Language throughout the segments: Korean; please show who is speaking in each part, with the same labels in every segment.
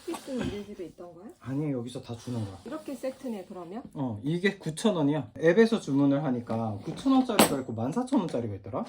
Speaker 1: 쿨피스는 우리 집에 있던 거야?
Speaker 2: 아니 여기서 다 주는 거야.
Speaker 1: 이렇게 세트네 그러면?
Speaker 2: 어 이게 9,000원이야. 앱에서 주문을 하니까 9,000원짜리가 있고 14,000원짜리가 있더라.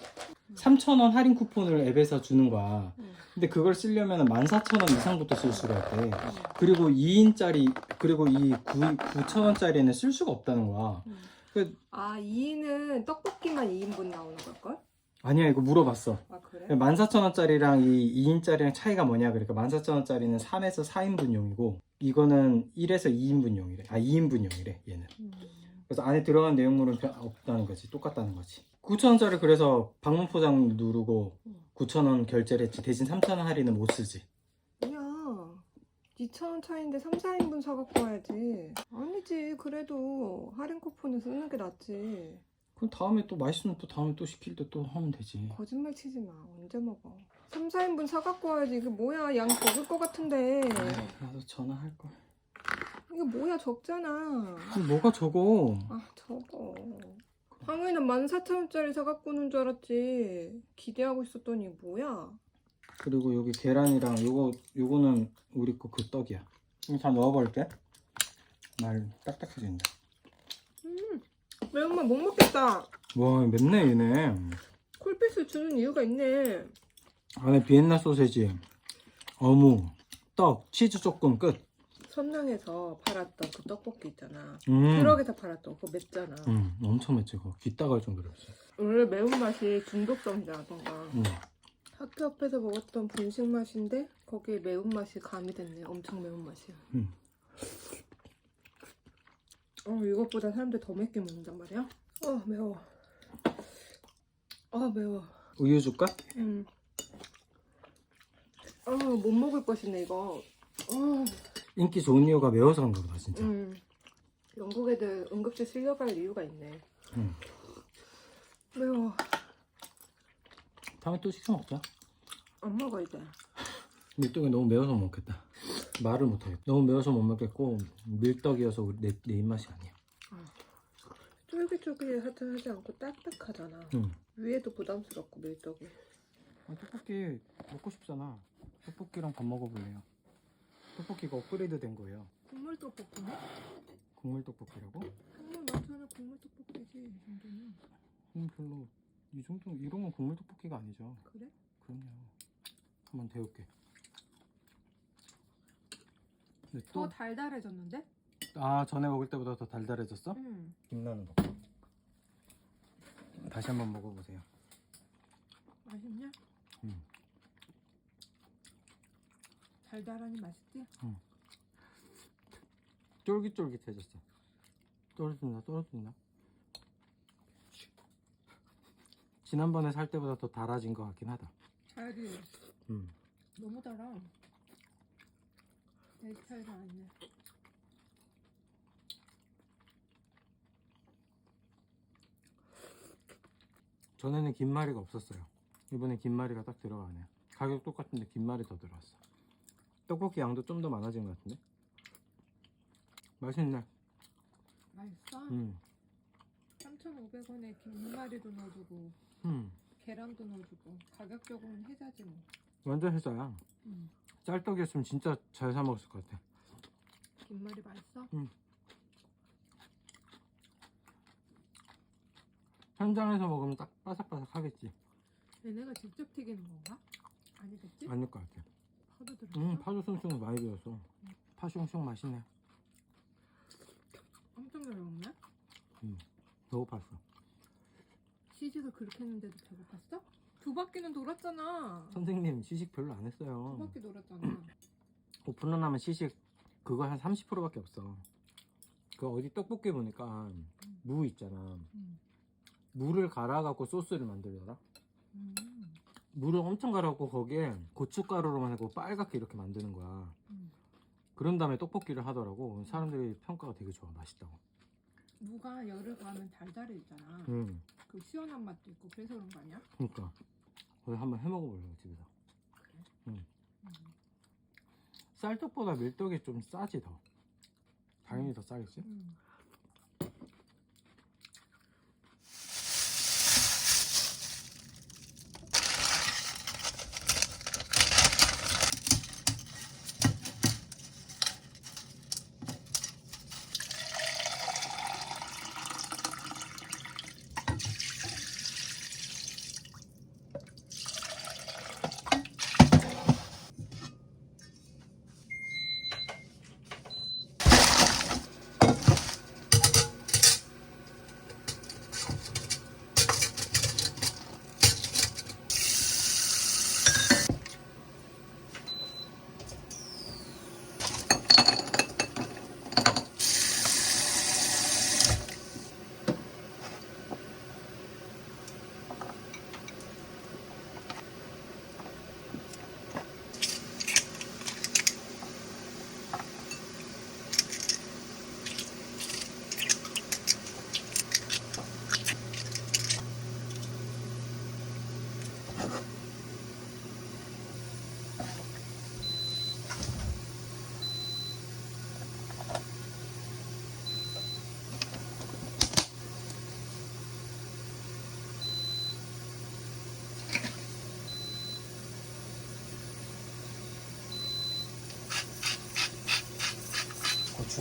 Speaker 2: 3,000원 할인 쿠폰을 앱에서 주는 거야.
Speaker 1: 응.
Speaker 2: 근데 그걸 쓰려면 14,000원 이상부터 쓸 수가 있대. 그리고 2인짜리 그리고 이 9,000원짜리는 쓸 수가 없다는 거야.
Speaker 1: 응.
Speaker 2: 그-
Speaker 1: 아 2인은 떡볶이만 2인분 나오는 걸걸?
Speaker 2: 아니야 이거 물어봤어.
Speaker 1: 아 그래?
Speaker 2: 14,000원짜리랑 이 2인짜리랑 차이가 뭐냐 그러니까 14,000원짜리는 3에서 4인분용이고 이거는 1에서 2인분용이래. 아 2인분용이래 얘는.
Speaker 1: 음.
Speaker 2: 그래서 안에 들어간 내용물은 별- 없다는 거지. 똑같다는 거지. 9,000원짜리 그래서 방문 포장 누르고
Speaker 1: 음.
Speaker 2: 9,000원 결제를 했지. 대신 3,000원 할인은 못 쓰지.
Speaker 1: 야 2,000원 차인데 3, 4인분 사갖고 와야지 아니지 그래도 할인 쿠폰을 쓰는 게 낫지
Speaker 2: 그럼 다음에 또 맛있으면 또 다음에 또 시킬 때 또 하면 되지.
Speaker 1: 거짓말 치지 마 언제 먹어 3, 4인분 사갖고 와야지 이게 뭐야 양 적을 것 같은데
Speaker 2: 나도 전화할 걸.
Speaker 1: 이게 뭐야 적잖아
Speaker 2: 그럼 뭐가 적어?
Speaker 1: 아 저거 황우이는 14,000원짜리 사갖고 오는 줄 알았지 기대하고 있었더니 뭐야
Speaker 2: 그리고 여기 계란이랑 요거 요거는 우리 거 그 떡이야. 이거 다 넣어버릴게. 말 딱딱해진다.
Speaker 1: 음 매운맛 못 먹겠다
Speaker 2: 와 맵네 얘네.
Speaker 1: 콜피스 주는 이유가 있네
Speaker 2: 안에 비엔나 소세지, 어묵, 떡, 치즈 조금 끝.
Speaker 1: 선릉에서 팔았던 그 떡볶이 있잖아
Speaker 2: 음.
Speaker 1: 트럭에서 팔았던 그거 맵잖아
Speaker 2: 음, 엄청 맵지 그거. 귀 따갈 정도였어.
Speaker 1: 원래 매운맛이 중독성이라던가
Speaker 2: 음.
Speaker 1: 학교 앞에서 먹었던 분식 맛인데 거기에 매운맛이 가미됐네 엄청 매운맛이야
Speaker 2: 음.
Speaker 1: 어 이것보다 사람들 더 맵게 먹는단 말이야 어 매워 아 매워
Speaker 2: 우유 줄까?
Speaker 1: 음. 아못 먹을 것이네 이거 어,
Speaker 2: 인기 좋은 이유가 매워서 그런가 보다 진짜.
Speaker 1: 음. 영국 애들 응급실 실려갈 이유가 있네
Speaker 2: 음.
Speaker 1: 매워
Speaker 2: 다음에 또 시켜 먹자.
Speaker 1: 안 먹어 이제
Speaker 2: 밀떡이 너무 매워서 못 먹겠다. 말을 못하겠다. 너무 매워서 못 먹겠고 밀떡이어서 우리- 내, 내 입맛이 아니야.
Speaker 1: 쫄깃쫄깃하지 하지 않고 딱딱하잖아
Speaker 2: 응.
Speaker 1: 위에도 부담스럽고 밀떡이
Speaker 2: 아, 떡볶이 먹고 싶잖아. 떡볶이랑 밥 먹어볼래요. 떡볶이가 업그레이드 된 거예요.
Speaker 1: 국물 떡볶이네?
Speaker 2: 국물 떡볶이라고?
Speaker 1: 국물 많잖아 국물 떡볶이지 이 정도면
Speaker 2: 음, 별로 이 정도 이런 건 국물 떡볶이가 아니죠.
Speaker 1: 그래?
Speaker 2: 그럼요. 한번 데울게. 근데
Speaker 1: 더
Speaker 2: 또,
Speaker 1: 달달해졌는데?
Speaker 2: 아 전에 먹을 때보다 더 달달해졌어?
Speaker 1: 응
Speaker 2: 김나는 거. 다시 한번 먹어보세요.
Speaker 1: 맛있냐?
Speaker 2: 음.
Speaker 1: 달달하니 맛있지?
Speaker 2: 쫄깃쫄깃해졌어. 떨어진다, 떨어진다. 지난번에 살 때보다 더 달아진 것 같긴 하다.
Speaker 1: 달이
Speaker 2: 음.
Speaker 1: 너무 달아 내 스타일이 아니네
Speaker 2: 전에는 김말이가 없었어요. 이번에 김말이가 딱 들어가네. 가격 똑같은데 김말이 더 들어왔어. 떡볶이 양도 좀 더 많아진 것 같은데? 맛있네.
Speaker 1: 맛있어?
Speaker 2: 음.
Speaker 1: 3,500원에 김말이도 넣어주고
Speaker 2: 음.
Speaker 1: 계란도 넣어주고 가격적으로는 해자지 뭐
Speaker 2: 완전 해자야.
Speaker 1: 음.
Speaker 2: 짤떡이었으면 진짜 잘 사 먹었을 것 같아.
Speaker 1: 김말이 맛있어?
Speaker 2: 현장에서 먹으면 딱 바삭바삭 하겠지.
Speaker 1: 얘네가 직접 튀기는 건가? 아니겠지?
Speaker 2: 아닐 것 같아.
Speaker 1: 파도 들었어?
Speaker 2: 음, 파도 숭숭 많이 들었어. 파 슝슝 맛있네.
Speaker 1: 엄청 잘 먹네?
Speaker 2: 배고팠어.
Speaker 1: 시식을 그렇게 했는데도 배고팠어? 두 바퀴는 돌았잖아
Speaker 2: 선생님 시식 별로 안
Speaker 1: 두
Speaker 2: 했어요.
Speaker 1: 바퀴 돌았잖아
Speaker 2: 오픈런 하면 시식 그거 한 30%밖에 없어. 그 어디 떡볶이 보니까 무 있잖아.
Speaker 1: 음.
Speaker 2: 무를 갈아갖고 소스를 만들더라.
Speaker 1: 음.
Speaker 2: 무를 엄청 갈아갖고 거기에 고춧가루로만 하고 빨갛게 이렇게 만드는 거야.
Speaker 1: 음.
Speaker 2: 그런 다음에 떡볶이를 하더라고. 사람들이 평가가 되게 좋아. 맛있다고.
Speaker 1: 무가 열을 가하면 달달해지잖아
Speaker 2: 음,
Speaker 1: 그 시원한 맛도 있고 그래서 그런 거 아니야?
Speaker 2: 그러니까. 그래서 한번 해 먹어보려고 집에서.
Speaker 1: 그래?
Speaker 2: 음.
Speaker 1: 음.
Speaker 2: 쌀떡보다 밀떡이 좀 싸지 더. 당연히 더 싸겠지?
Speaker 1: 음.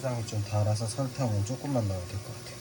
Speaker 2: 고추장이 좀 달아서 설탕은 조금만 넣어야 될 것 같아.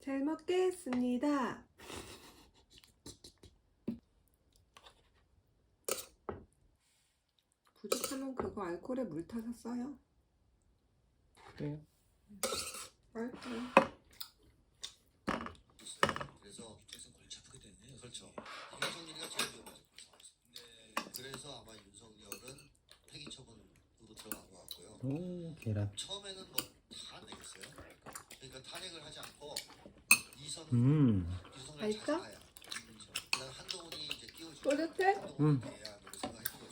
Speaker 1: 잘 먹겠습니다. 부족하면 그거 알코올에 물 타서 써요.
Speaker 2: 그래요?
Speaker 1: 맛있어요.
Speaker 3: 그래서 계속 골치 아프게 됐네요. 그렇죠. 윤석열이가 제일 위험하죠. 네. 그래서 아마 윤석열은 폐기 처분으로 들어간 것 같고요.
Speaker 2: 오 계란.
Speaker 3: 처음에는 뭐다 내겠어요. 그러니까 탄핵을 하지 않고
Speaker 2: 음.
Speaker 1: 맛있어? 뿌듯해?
Speaker 2: 음.
Speaker 3: 계약으로 생각했던 거죠.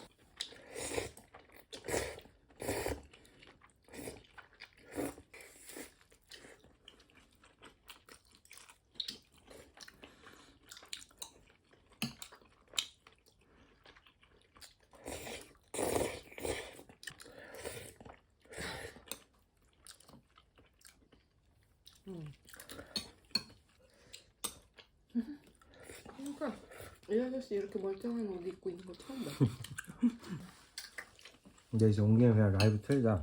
Speaker 1: 그러니까 이 아저씨 이렇게 멀쩡한 옷 입고 있는 거 처음 봐.
Speaker 2: 근데 이제 온 김에 그냥 라이브 틀자.